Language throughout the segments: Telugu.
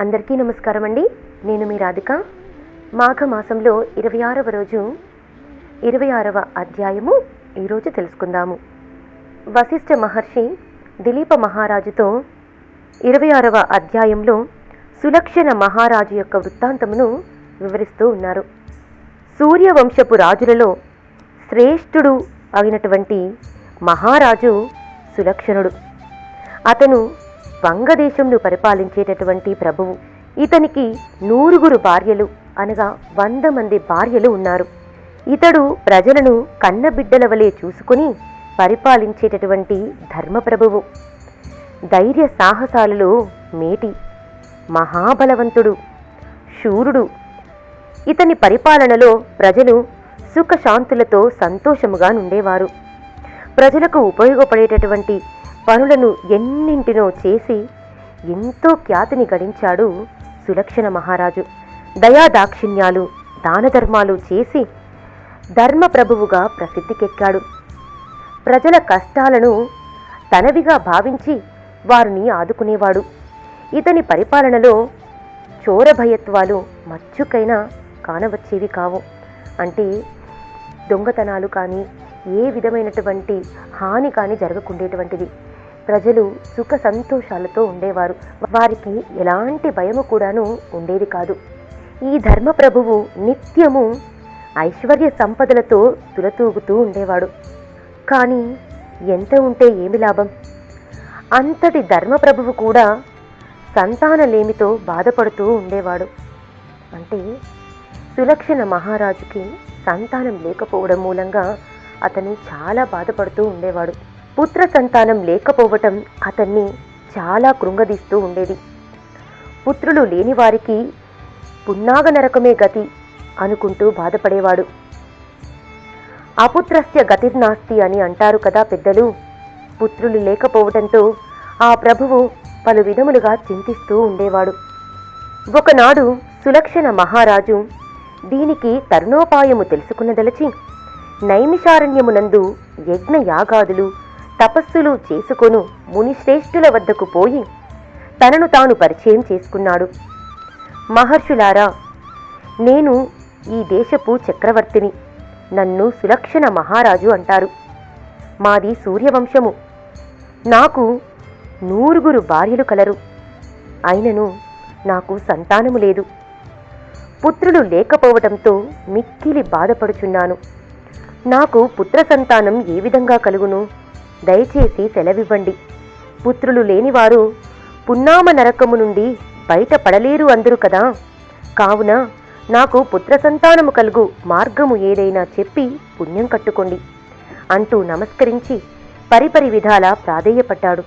అందరికీ నమస్కారం అండి. నేను మీ రాధిక. మాఘ మాసంలో ఇరవై ఆరవ రోజు ఇరవై ఆరవ అధ్యాయము ఈరోజు తెలుసుకుందాము. వశిష్ఠ మహర్షి దిలీప మహారాజుతో ఇరవై ఆరవ అధ్యాయంలో సులక్షణ మహారాజు యొక్క వృత్తాంతమును వివరిస్తూ ఉన్నారు. సూర్యవంశపు రాజులలో శ్రేష్ఠుడు అయినటువంటి మహారాజు సులక్షణుడు. అతను వంగదేశంను పరిపాలించేటటువంటి ప్రభువు. ఇతనికి నూరుగురు భార్యలు అనగా వంద మంది భార్యలు ఉన్నారు. ఇతడు ప్రజలను కన్నబిడ్డల వలె చూసుకుని పరిపాలించేటటువంటి ధర్మప్రభువు ధైర్య సాహసాలలో మేటి మహాబలవంతుడు శూరుడు. ఇతని పరిపాలనలో ప్రజలు సుఖశాంతులతో సంతోషముగా నుండేవారు. ప్రజలకు ఉపయోగపడేటటువంటి పనులను ఎన్నింటినో చేసి ఎంతో ఖ్యాతిని గడించాడు సులక్షణ మహారాజు. దయాదాక్షిణ్యాలు దానధర్మాలు చేసి ధర్మప్రభువుగా ప్రసిద్ధికెక్కాడు. ప్రజల కష్టాలను తనవిగా భావించి వారిని ఆదుకునేవాడు. ఇతని పరిపాలనలో చోరభయత్వాలు మచ్చుకైనా కానవచ్చేవి కావు. అంటే దొంగతనాలు కానీ ఏ విధమైనటువంటి హాని కానీ జరగకుండేటువంటిది. ప్రజలు సుఖ సంతోషాలతో ఉండేవారు. వారికి ఎలాంటి భయము కూడాను ఉండేది కాదు. ఈ ధర్మప్రభువు నిత్యము ఐశ్వర్య సంపదలతో తులతూగుతూ ఉండేవాడు. కానీ ఎంత ఉంటే ఏమి లాభం? అంతటి ధర్మప్రభువు కూడా సంతానలేమితో బాధపడుతూ ఉండేవాడు. అంటే సులక్షణ మహారాజుకి సంతానం లేకపోవడం మూలంగా అతను చాలా బాధపడుతూ ఉండేవాడు. పుత్ర సంతానం లేకపోవటం అతన్ని చాలా కృంగదీస్తూ ఉండేది. పుత్రులు లేని వారికి పున్నాగ నరకమే గతి అనుకుంటూ బాధపడేవాడు. అపుత్రస్య గతిర్నాస్తి అని అంటారు కదా పెద్దలు. పుత్రులు లేకపోవటంతో ఆ ప్రభువు పలు విధములుగా చింతిస్తూ ఉండేవాడు. ఒకనాడు సులక్షణ మహారాజు దీనికి తరుణోపాయము తెలుసుకున్నదలచి నైమిషారణ్యమునందు యజ్ఞయాగాదులు యాగాదులు తపస్సులు చేసుకొను మునిశ్రేష్ఠుల వద్దకు పోయి తనను తాను పరిచయం చేసుకున్నాడు. మహర్షులారా నేను ఈ దేశపు చక్రవర్తిని నన్ను సులక్షణ మహారాజు అంటారు. మాది సూర్యవంశము. నాకు నూరుగురు భార్యలు కలరు. అయినను నాకు సంతానము లేదు. పుత్రులు లేకపోవడంతో మిక్కిలి బాధపడుచున్నాను. నాకు పుత్ర సంతానం ఏ విధంగా కలుగును? దయచేసి సెలవివ్వండి. పుత్రులు లేనివారు పున్నామ నరకము నుండి బయటపడలేరు అందరు కదా. కావున నాకు పుత్ర సంతానము కలుగు మార్గము ఏదైనా చెప్పి పుణ్యం కట్టుకోండి. అంటూ నమస్కరించి పరిపరి విధాల ప్రాధేయపడ్డాడు.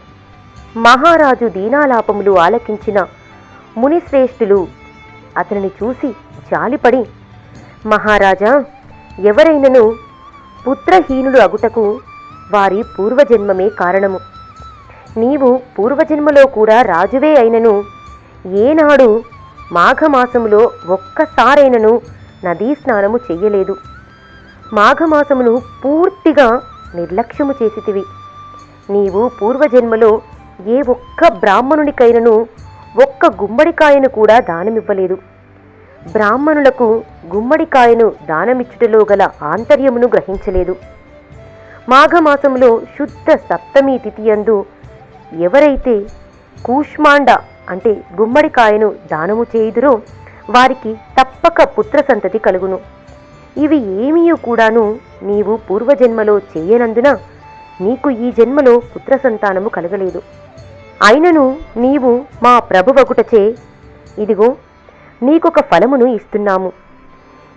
మహారాజు దీనాలాపములు ఆలకించిన మునిశ్రేష్ఠులు అతనిని చూసి జాలిపడి మహారాజా ఎవరైనను పుత్రహీనుడు అగుటకు వారి పూర్వజన్మమే కారణము. నీవు పూర్వజన్మలో కూడా రాజువే అయినను. ఏనాడు మాఘమాసములో ఒక్కసారైనను నదీ స్నానము చెయ్యలేదు. మాఘమాసమును పూర్తిగా నిర్లక్ష్యము చేసితివి. నీవు పూర్వజన్మలో ఏ ఒక్క బ్రాహ్మణునికైనను ఒక్క గుమ్మడికాయను కూడా దానమివ్వలేదు. బ్రాహ్మణులకు గుమ్మడికాయను దానమిచ్చుటలో గల ఆంతర్యమును గ్రహించలేదు. మాఘమాసంలో శుద్ధ సప్తమి తిథియందు ఎవరైతే కూష్మాండ అంటే గుమ్మడికాయను దానము చేయుదురో వారికి తప్పక పుత్ర సంతతి కలుగును. ఇవి ఏమీ కూడాను నీవు పూర్వజన్మలో చేయనందున నీకు ఈ జన్మలో పుత్ర సంతానము కలగలేదు. అయినను నీవు మా ప్రభువగుటచే ఇదిగో నీకొక ఫలమును ఇస్తున్నాము.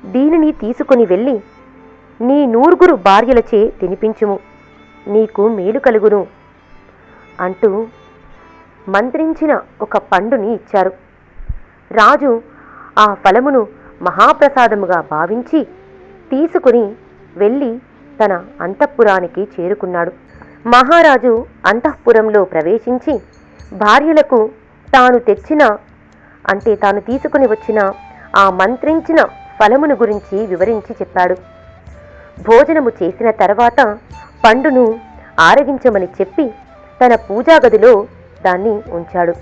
దీనిని తీసుకొని వెళ్ళి నీ నూరుగురు భార్యలచే తినిపించుము. నీకు మేలు కలుగును అంటూ మంత్రించిన ఒక పండుని ఇచ్చారు. రాజు ఆ ఫలమును మహాప్రసాదముగా భావించి తీసుకుని వెళ్ళి తన అంతఃపురానికి చేరుకున్నాడు. మహారాజు అంతఃపురంలో ప్రవేశించి భార్యలకు తాను తెచ్చిన అంటే తాను తీసుకుని వచ్చిన ఆ మంత్రించిన ఫలమును గురించి వివరించి చెప్పాడు. భోజనము చేసిన తర్వాత పండును ఆరగించమని చెప్పి తన పూజా గదిలో దాన్ని ఉంచాడు.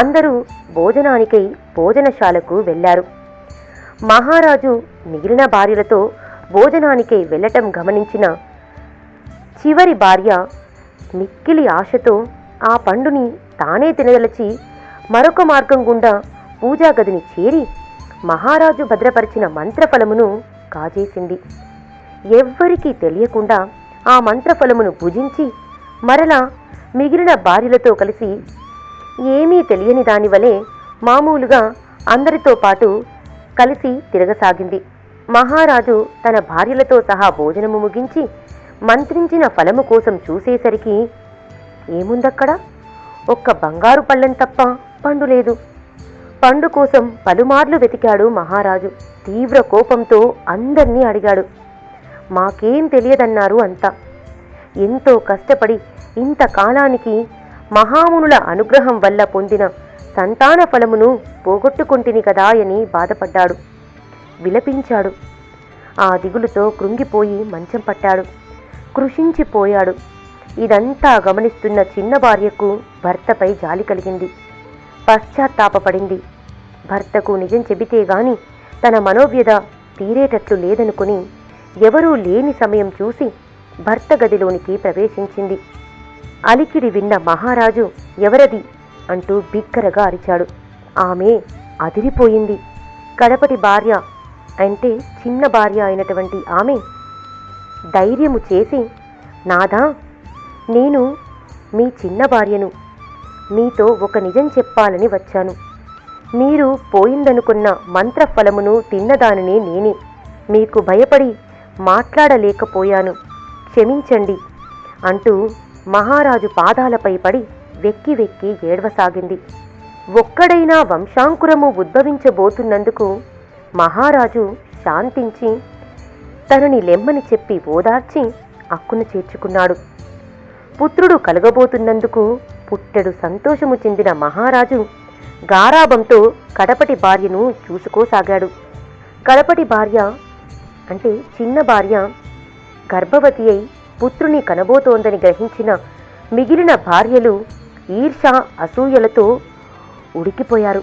అందరూ భోజనానికై భోజనశాలకు వెళ్ళారు. మహారాజు మిగిలిన భార్యలతో భోజనానికై వెళ్ళటం గమనించిన చివరి భార్య మిక్కిలి ఆశతో ఆ పండుని తానే తినదలచి మరొక మార్గం గుండా పూజా గదిని చేరి మహారాజు భద్రపరిచిన మంత్రఫలమును కాజేసింది. ఎవ్వరికీ తెలియకుండా ఆ మంత్రఫలమును భుజించి మరలా మిగిలిన భార్యలతో కలిసి ఏమీ తెలియని దానివలే మామూలుగా అందరితో పాటు కలిసి తిరగసాగింది. మహారాజు తన భార్యలతో సహా భోజనము ముగించి మంత్రించిన ఫలము కోసం చూసేసరికి ఏముందక్కడ? ఒక్క బంగారు పళ్ళెం తప్ప పండు లేదు. పండు కోసం పలుమార్లు వెతికాడు మహారాజు. తీవ్ర కోపంతో అందర్నీ అడిగాడు. మాకేం తెలియదన్నారు అంతా. ఎంతో కష్టపడి ఇంతకాలానికి మహామునుల అనుగ్రహం వల్ల పొందిన సంతాన ఫలమును పోగొట్టుకుంటిని కదా అని బాధపడ్డాడు. విలపించాడు. ఆ దిగులుతో కృంగిపోయి మంచం పట్టాడు. కృషించిపోయాడు. ఇదంతా గమనిస్తున్న చిన్న భార్యకు భర్తపై జాలి కలిగింది. పశ్చాత్తాపపడింది. భర్తకు నిజం చెబితే గాని తన మనోవ్యధ తీరేటట్లు లేదనుకుని ఎవరూ లేని సమయం చూసి భర్త గదిలోనికి ప్రవేశించింది. అలికిడి విన్న మహారాజు ఎవరది? అంటూ బిగ్గరగా అరిచాడు. ఆమె అదిరిపోయింది. కడపటి భార్య అంటే చిన్న భార్య అయినటువంటి ఆమె ధైర్యము చేసి నాదా నేను మీ చిన్న భార్యను మీతో ఒక నిజం చెప్పాలని వచ్చాను. మీరు పోయిందనుకున్న మంత్రఫలమును తిన్నదానినే నేనే. మీకు భయపడి మాట్లాడలేకపోయాను. క్షమించండి అంటూ మహారాజు పాదాలపై పడి వెక్కి వెక్కి ఏడవసాగింది. ఒక్కడైనా వంశాంకురము ఉద్భవించబోతున్నందుకు మహారాజు శాంతించి తనని లెమ్మని చెప్పి ఓదార్చి అక్కును చేర్చుకున్నాడు. పుత్రుడు కలగబోతున్నందుకు పుట్టెడు సంతోషము చెందిన మహారాజు గారాబంతో కడపటి భార్యను చూసుకోసాగాడు. కడపటి భార్య అంటే చిన్న భార్య గర్భవతి అయి పుత్రుని కనబోతోందని గ్రహించిన మిగిలిన భార్యలు ఈర్ష అసూయలతో ఉడికిపోయారు.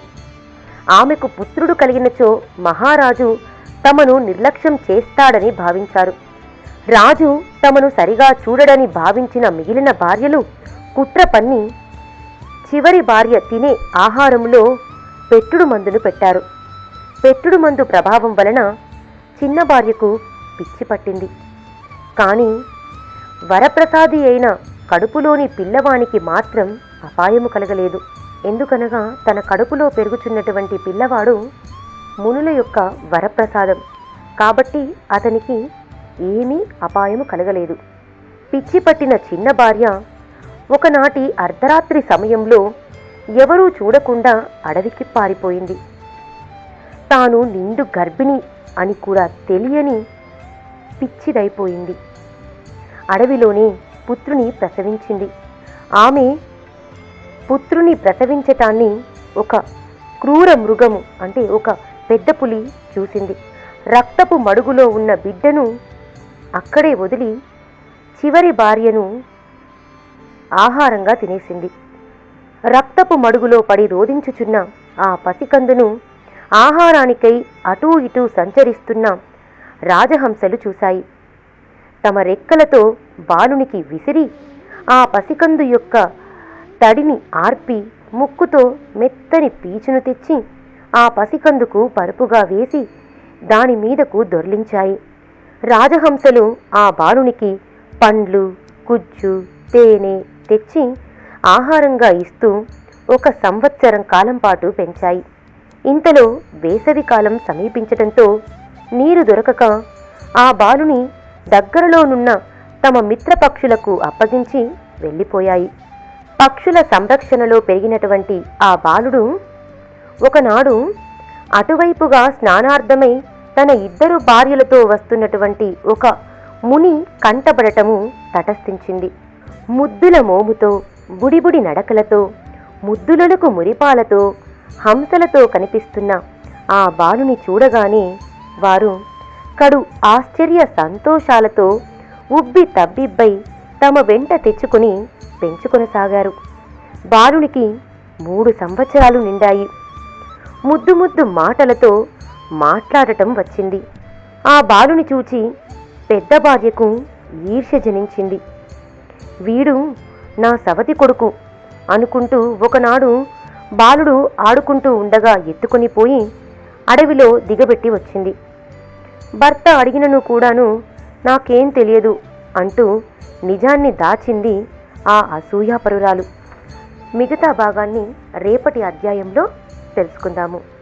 ఆమెకు పుత్రుడు కలిగినచో మహారాజు తమను నిర్లక్ష్యం చేస్తాడని భావించారు. రాజు తమను సరిగా చూడడని భావించిన మిగిలిన భార్యలు కుట్ర పన్ని చివరి భార్య తినే ఆహారంలో పెట్టుడు మందును పెట్టారు. పెట్టుడు మందు ప్రభావం వలన చిన్న భార్యకు పిచ్చి పట్టింది. కానీ వరప్రసాది అయిన కడుపులోని పిల్లవానికి మాత్రం అపాయము కలగలేదు. ఎందుకనగా తన కడుపులో పెరుగుచున్నటువంటి పిల్లవాడు మునుల యొక్క వరప్రసాదం. కాబట్టి అతనికి ఏమీ అపాయము కలగలేదు. పిచ్చి పట్టిన చిన్న భార్య ఒకనాటి అర్ధరాత్రి సమయంలో ఎవరూ చూడకుండా అడవికి పారిపోయింది. తాను నిండు గర్భిణి అని కూడా తెలియని పిచ్చిదైపోయింది. అడవిలోనే పుత్రుని ప్రసవించింది. ఆమె పుత్రుని ప్రసవించటాన్ని ఒక క్రూర మృగము అంటే ఒక పెద్ద పులి చూసింది. రక్తపు మడుగులో ఉన్న బిడ్డను అక్కడే వదిలి చివరి భార్యను ఆహారంగా తినేసింది. రక్తపు మడుగులో పడి రోధించుచున్న ఆ పసికందును ఆహారానికై అటూ ఇటూ సంచరిస్తున్న రాజహంసలు చూశాయి. తమ రెక్కలతో బాలునికి విసిరి ఆ పసికందు యొక్క తడిని ఆర్పి ముక్కుతో మెత్తని పీచును తెచ్చి ఆ పసికందుకు పరుపుగా వేసి దాని మీదకు దొర్లించాయి. రాజహంసలు ఆ బాలునికి పండ్లు గుజ్జు తేనె తెచ్చి ఆహారంగా ఇస్తూ ఒక సంవత్సరం కాలం పాటు పెంచాయి. ఇంతలో వేసవి కాలం సమీపించడంతో నీరు దొరకక ఆ బాలుని దగ్గరలోనున్న తమ మిత్రపక్షులకు అప్పగించి వెళ్ళిపోయాయి. పక్షుల సంరక్షణలో పెరిగినటువంటి ఆ బాలుడు ఒకనాడు అటువైపుగా స్నానార్థమై తన ఇద్దరు భార్యలతో వస్తున్నటువంటి ఒక ముని కంటబడటము తటస్థించింది. ముద్దుల మోముతో బుడిబుడి నడకలతో ముద్దులలకు మురిపాలతో హంసలతో కనిపిస్తున్న ఆ బాలుని చూడగానే వారు కడు ఆశ్చర్య సంతోషాలతో ఉబ్బి తబ్బిబ్బై తమ వెంట తెచ్చుకుని పెంచుకొనసాగారు. బాలునికి మూడు సంవత్సరాలు నిండాయి. ముద్దు ముద్దు మాటలతో మాట్లాడటం వచ్చింది. ఆ బాలుని చూచి పెద్ద భార్యకు ఈర్ష్య జనించింది. వీడు నా సవతి కొడుకు అనుకుంటూ ఒకనాడు బాలుడు ఆడుకుంటూ ఉండగా ఎత్తుకుని పోయి అడవిలో దిగబెట్టి వచ్చింది. భర్త అడిగినను కూడాను నాకేం తెలియదు అంటూ నిజాన్ని దాచింది ఆ అసూయాపరురాలు. మిగతా భాగాన్ని రేపటి అధ్యాయంలో తెలుసుకుందాము.